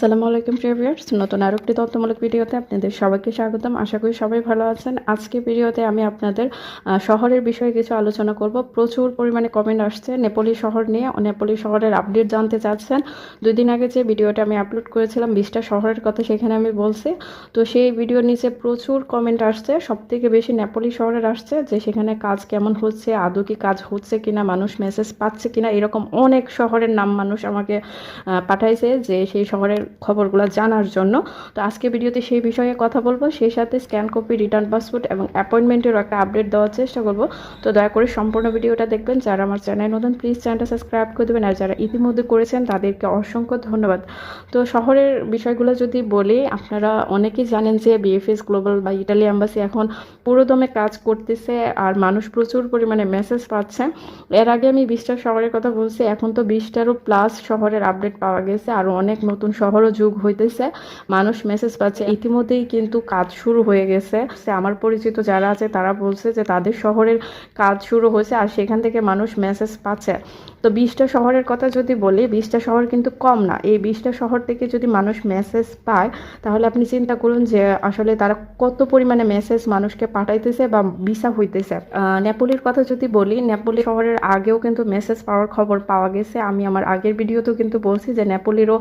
সালামু আলাইকুম প্রিভিয়ার্স নতুন আরও একটি তথ্যমূলক ভিডিওতে আপনাদের সবাইকে স্বাগতম। আশা করি সবাই ভালো আছেন। আজকে ভিডিওতে আমি আপনাদের শহরের বিষয়ে কিছু আলোচনা করব। প্রচুর পরিমাণে কমেন্ট আসছে নেপোলি শহর নিয়ে। নেপোলি শহরের আপডেট জানতে চাচ্ছেন। দুই দিন আগে যে ভিডিওটা আমি আপলোড করেছিলাম, বিশটা শহরের কথা সেখানে আমি বলছি। তো সেই ভিডিওর নিচে প্রচুর কমেন্ট আসছে। সব থেকে বেশি নেপোলি শহরের আসছে যে সেখানে কাজ কেমন হচ্ছে, আদৌ কি কাজ হচ্ছে কিনা, মানুষ মেসেজ পাচ্ছে কিনা, এরকম অনেক শহরের নাম মানুষ আমাকে পাঠাইছে যে সেই শহরের খবরগুলো জানার জন্য। তো আজকে ভিডিওতে সেই বিষয়ে কথা বলব। সেই সাথে স্ক্যান কপি, রিটার্ন পাসপোর্ট এবং অ্যাপয়েন্টমেন্টেরও একটা আপডেট দেওয়ার চেষ্টা করব। তো দয়া করে সম্পূর্ণ ভিডিওটা দেখবেন। যারা আমার চ্যানেল নতুন প্লিজ চ্যানেলটা সাবস্ক্রাইব করে দেবেন। আর যারা ইতিমধ্যে করেছেন, তাদেরকে অসংখ্য ধন্যবাদ। তো শহরের বিষয়গুলো যদি বলি, আপনারা অনেকেই জানেন যে বিএফএস গ্লোবাল বা ইটালি অ্যাম্বাসি এখন পুরোদমে কাজ করতেছে আর মানুষ প্রচুর পরিমাণে মেসেজ পাচ্ছে। এর আগে আমি বিশটা শহরের কথা বলছি, এখন তো বিশটারও প্লাস শহরের আপডেট পাওয়া গেছে। আর অনেক নতুন শহরও যুগ হইতেছে, মানুষ মেসেজ পাচ্ছে। ইতিমধ্যেই কিন্তু কাজ শুরু হয়ে গেছে। আমার পরিচিত যারা আছে, তারা বলছে যে তাদের শহরের কাজ শুরু হয়েছে আর সেখান থেকে মানুষ মেসেজ পাচ্ছে। তো বিশটা শহরের কথা যদি বলি, বিশটা শহর কিন্তু কম না। এই বিশটা শহর থেকে যদি মানুষ মেসেজ পায়, তাহলে আপনি চিন্তা করুন যে আসলে তারা কত পরিমাণে মেসেজ মানুষকে পাঠাইতেছে বা ভিসা হইতেছে। নেপোলির কথা যদি বলি, নেপোলি শহরের আগেও কিন্তু মেসেজ পাওয়ার খবর পাওয়া গেছে। আমি আমার আগের ভিডিওতেও কিন্তু বলছি যে নেপোলিরও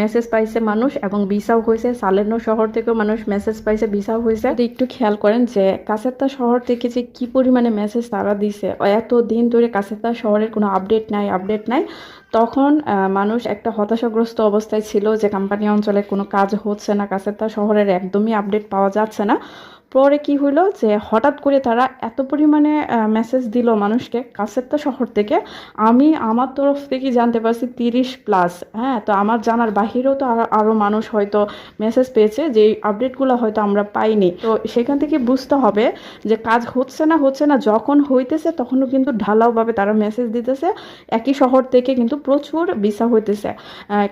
মেসেজ পাইছে মানুষ এবং ভিসাও হয়েছে। সালেনো শহর থেকেও মানুষ মেসেজ পাইছে, ভিসাও হয়েছে। একটু খেয়াল করেন যে কাছেরতা শহর থেকে যে কি পরিমাণে মেসেজ তারা দিছে এত দিন ধরে কাছেরতা শহরের কোনো আপডেট নাই আপডেট নাই। তখন মানুষ একটা হতাশাগ্রস্ত অবস্থায় ছিল যে কোম্পানি অঞ্চলে কোনো কাজ হচ্ছে না কাছে তা শহরের একদমই আপডেট পাওয়া যাচ্ছে না। পরে কি হলো যে হঠাৎ করে তারা এত পরিমাণে মেসেজ দিল মানুষকে কাছেরতা শহর থেকে। আমি আমার তরফ থেকে জানতে পারছি তিরিশ প্লাস হ্যাঁ? তো আমার জানার বাহিরেও তো আরো- আরও মানুষ হয়তো মেসেজ পেয়েছে যে আপডেটগুলো হয়তো আমরা পাইনি। তো সেখান থেকে বুঝতে হবে যে কাজ হচ্ছে না হচ্ছে না, যখন হইতেছে তখনও কিন্তু ঢালাওভাবে তারা মেসেজ দিতেছে। একই শহর থেকে কিন্তু প্রচুর ভিসা হইতেছে।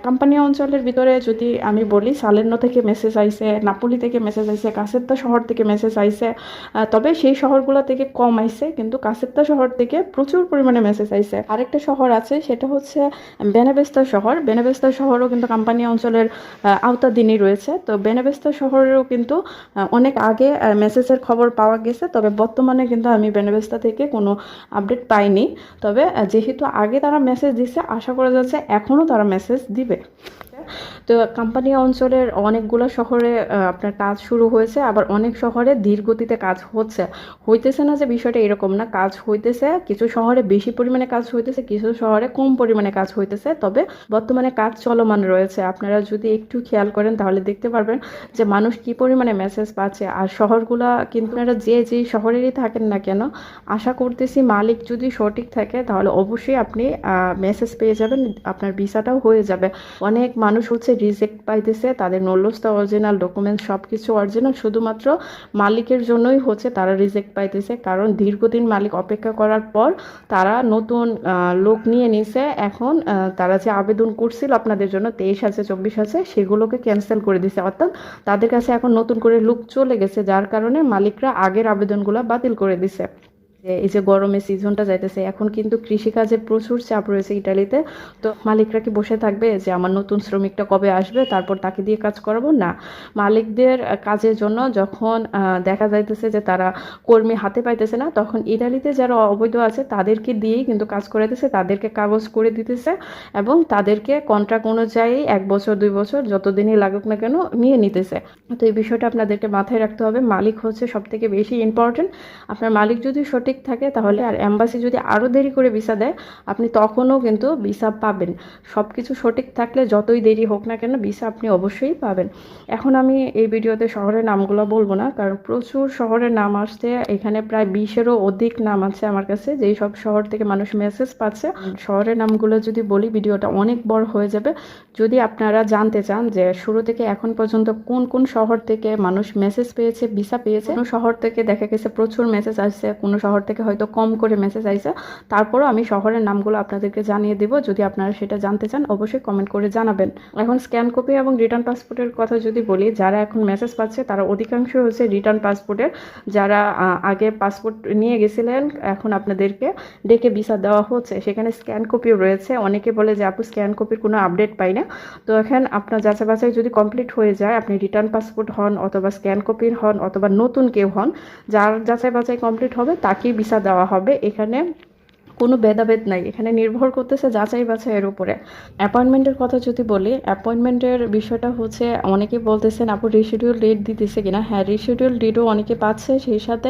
কোম্পানি অঞ্চলের ভিতরে যদি আমি বলি, সালের্নো থেকে মেসেজ আইসে নাপোলি থেকে মেসেজ আইছে কাসেত্তা শহর থেকে মেসেজ আহ, তবে সেই শহরগুলো থেকে কম আইছে কিন্তু কাসেত্তা শহর থেকে প্রচুর পরিমাণে মেসেজ আইছে। আরেকটা শহর আছে সেটা হচ্ছে বেনাবেস্তা শহর। বেনাবেস্তা শহরও কিন্তু কোম্পানি অঞ্চলের আওতাধীনই রয়েছে। তো বেনাবেস্তা শহরেও কিন্তু অনেক আগে মেসেজের খবর পাওয়া গেছে তবে বর্তমানে কিন্তু আমি বেনাবেস্তা থেকে কোনো আপডেট পাইনি। তবে যেহেতু আগে তারা মেসেজ দিছে আশা করা যাচ্ছে এখনও তারা মেসেজ দিবে। তো কোম্পানি অঞ্চলের অনেকগুলো শহরে আপনার কাজ শুরু হয়েছে, আবার অনেক শহরে ধীর গতিতে কাজ হচ্ছে। হইতেছে না যে বিষয়টা এরকম না, কাজ হইতেছে, কিছু শহরে বেশি পরিমাণে কাজ হইতেছে, কিছু শহরে কম পরিমাণে কাজ হইতেছে, তবে বর্তমানে কাজ চলমান রয়েছে। আপনারা যদি একটু খেয়াল করেন, তাহলে দেখতে পারবেন যে মানুষ কি পরিমাণে মেসেজ পাচ্ছে, আর শহরগুলা কিন্তু আপনারা যে যেই শহরেরই থাকেন না কেন, আশা করতেছি মালিক যদি সঠিক থাকে, তাহলে অবশ্যই আপনি মেসেজ পেয়ে যাবেন, আপনার ভিসাটাও হয়ে যাবে। অনেক মানুষ হচ্ছে রিজেক্ট পাইতেছে, তাদের নল্লস্তা অরিজিনাল ডকুমেন্ট সব কিছু অরিজিনাল শুধুমাত্র মালিকের জন্যই হচ্ছে তারা রিজেক্ট পাইতেছে। কারণ দীর্ঘদিন মালিক অপেক্ষা করার পর তারা নতুন লোক নিয়ে নিছে। এখন তারা যে আবেদন করছিল আপনাদের জন্য, তেইশ আছে, চব্বিশ আছে, সেগুলোকে ক্যান্সেল করে দিছে। অর্থাৎ তাদের কাছে এখন নতুন করে লুক চলে গেছে, যার কারণে মালিকরা আগের আবেদনগুলো বাতিল করে দিছে। এই যে গরমের সিজনটা যাইতেছে, এখন কিন্তু কৃষিকাজে প্রচুর চাপ রয়েছে ইটালিতে। তো মালিকরা কি বসে থাকবে যে আমার নতুন শ্রমিকটা কবে আসবে, তারপর তাকে দিয়ে কাজ করাবো? না, মালিকদের কাজের জন্য যখন দেখা যাইতেছে যে তারা কর্মী হাতে পাইতেছে না, তখন ইটালিতে যারা অবৈধ আছে, তাদেরকে দিয়েই কিন্তু কাজ করাইতেছে, তাদেরকে কাগজ করে দিতেছে এবং তাদেরকে কন্ট্রাক্ট অনুযায়ী এক বছর, দুই বছর যতদিনই লাগুক না কেন নিয়ে নিতেছে। তো এই বিষয়টা আপনাদেরকে মাথায় রাখতে হবে। মালিক হচ্ছে সব থেকে বেশি ইম্পর্টেন্ট আপনার মালিক যদি সঠিক থাকে, তাহলে আর অ্যাম্বাসি যদি আরও দেরি করে ভিসা দেয়, আপনি তখনও কিন্তু ভিসা পাবেন। সব কিছু সঠিক থাকলে যতই দেরি হোক না কেন ভিসা আপনি অবশ্যই পাবেন। এখন আমি এই ভিডিওতে শহরের নামগুলো বলব না, কারণ প্রচুর শহরের নাম আসছে। এখানে প্রায় বিশেরও অধিক নাম আছে আমার কাছে, যেই সব শহর থেকে মানুষ মেসেজ পাচ্ছে। শহরের নামগুলো যদি বলি, ভিডিওটা অনেক বড় হয়ে যাবে। যদি আপনারা জানতে চান যে শুরু থেকে এখন পর্যন্ত কোন কোন শহর থেকে মানুষ মেসেজ পেয়েছে ভিসা পেয়েছে, কোনো শহর থেকে দেখা গেছে প্রচুর মেসেজ আসছে, কোনো শহর থেকে হয়তো কম করে মেসেজ আইছে। তারপরও আমি শহরের নামগুলো আপনাদেরকে জানিয়ে দেব। যদি আপনারা সেটা জানতে চান, অবশ্যই কমেন্ট করে জানাবেন। এখন স্ক্যান কপি এবং রিটার্ন পাসপোর্টের কথা যদি বলি, যারা এখন মেসেজ পাচ্ছে, তারা অধিকাংশ হচ্ছে রিটার্ন পাসপোর্টের যারা আগে পাসপোর্ট নিয়ে গেছিলেন, এখন আপনাদেরকে ডেকে ভিসা দেওয়া হচ্ছে। সেখানে স্ক্যান কপিও রয়েছে। অনেকে বলে যে, আপু স্ক্যান কপির কোনো আপডেট পাই না। তো এখন আপনার যাচাই বাছাই যদি কমপ্লিট হয়ে যায়, আপনি রিটার্ন পাসপোর্ট হন অথবা স্ক্যান কপির হন অথবা নতুন কেউ হন, যার যাচাই বাছাই কমপ্লিট হবে, তাকেই ভিসা দেওয়া হবে। এখানে কোনো ভেদাভেদ নাই। এখানে নির্ভর করতেছে যাচাই বাছাইয়ের উপরে। অ্যাপয়েন্টমেন্টের কথা যদি বলি, অ্যাপয়েন্টমেন্টের বিষয়টা হচ্ছে অনেকে বলতেছেন, আপু রিশিডিউল ডেট দিতেছে কিনা? হ্যাঁ রিশিডিউল ডেটও অনেকে পাচ্ছে। সেই সাথে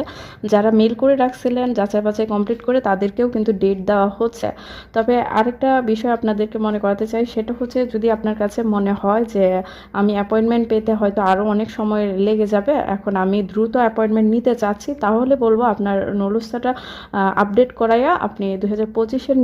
যারা মেল করে রাখছিলেন, যাচাই বাছাই কমপ্লিট করে, তাদেরকেও কিন্তু ডেট দেওয়া হচ্ছে। তবে আরেকটা বিষয় আপনাদেরকে মনে করাতে চাই, সেটা হচ্ছে, যদি আপনার কাছে মনে হয় যে, আমি অ্যাপয়েন্টমেন্ট পেতে হয়তো আরও অনেক সময় লেগে যাবে, এখন আমি দ্রুত অ্যাপয়েন্টমেন্ট নিতে চাচ্ছি, তাহলে বলব, আপনার নলস্তাটা আপডেট করাইয়া আপনি দু হাজার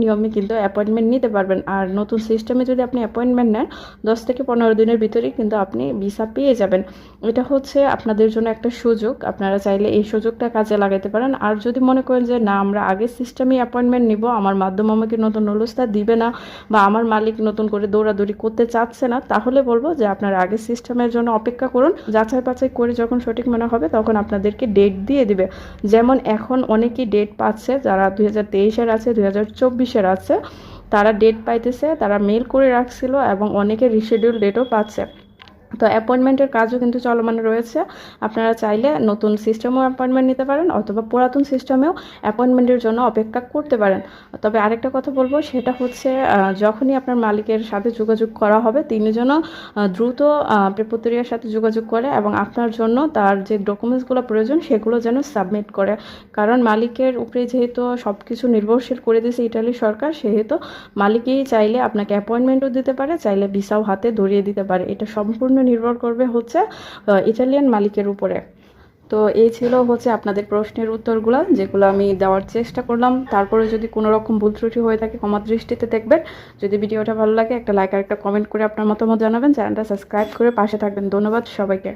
নিয়মে কিন্তু অ্যাপয়েন্টমেন্ট নিতে পারবেন। আর নতুন সিস্টেমে যদি আপনি অ্যাপয়েন্টমেন্ট নেন, দশ থেকে পনেরো দিনের ভিতরেই কিন্তু আপনি ভিসা পেয়ে যাবেন। এটা হচ্ছে আপনাদের জন্য একটা সুযোগ। আপনারা চাইলে এই সুযোগটা কাজে লাগাতে পারেন। আর যদি মনে করেন যে, না, আমরা আগের সিস্টেমে অ্যাপয়েন্টমেন্ট নিব, আমার মাধ্যম আমাকে নতুন নলুস্তা দিবে না বা আমার মালিক নতুন করে দৌড়াদৌড়ি করতে চাচ্ছে না, তাহলে বলব যে, আপনার আগের সিস্টেমের জন্য অপেক্ষা করুন। যাচাই বাছাই করে যখন সঠিক মনে হবে, তখন আপনাদেরকে ডেট দিয়ে দিবে। যেমন এখন অনেকেই ডেট পাচ্ছে, যারা দুই হাজার তেইশের আছে দুই হাজার চব্বিশের আছে। তারা ডেট পাইতেছে, তারা মেল করে রাখছিল এবং অনেকে রিশেডিউল ডেটও পাচ্ছে। তো অ্যাপয়েন্টমেন্টের কাজও কিন্তু চলমান রয়েছে। আপনারা চাইলে নতুন সিস্টেমেও অ্যাপয়েন্টমেন্ট নিতে পারেন অথবা পুরাতন সিস্টেমেও অ্যাপয়েন্টমেন্টের জন্য অপেক্ষা করতে পারেন। তবে আরেকটা কথা বলব, সেটা হচ্ছে যখনই আপনার মালিকের সাথে যোগাযোগ করা হবে, তিনি যেন দ্রুত প্রেপত্রিয়ার সাথে যোগাযোগ করে এবং আপনার জন্য তার যে ডকুমেন্টসগুলো প্রয়োজন, সেগুলো যেন সাবমিট করে। কারণ মালিকের উপরে যেহেতু সব কিছু নির্ভরশীল করে দিয়েছে ইটালি সরকার, সেহেতু মালিকই চাইলে আপনাকে অ্যাপয়েন্টমেন্টও দিতে পারে, চাইলে ভিসাও হাতে ধরিয়ে দিতে পারে। এটা সম্পূর্ণ নির্ভর করবে হচ্ছে ইটালিয়ান মালিকের উপরে। তো এই ছিল হচ্ছে আপনাদের প্রশ্নের উত্তরগুলো, যেগুলো আমি দেওয়ার চেষ্টা করলাম। তারপরে যদি কোনো রকম ভুল ত্রুটি হয়ে থাকে, ক্ষমা দৃষ্টিতে দেখবেন। যদি ভিডিওটা ভালো লাগে, একটা লাইক আর একটা কমেন্ট করে আপনার মতামত জানাবেন। চ্যানেলটা সাবস্ক্রাইব করে পাশে থাকবেন। ধন্যবাদ সবাইকে।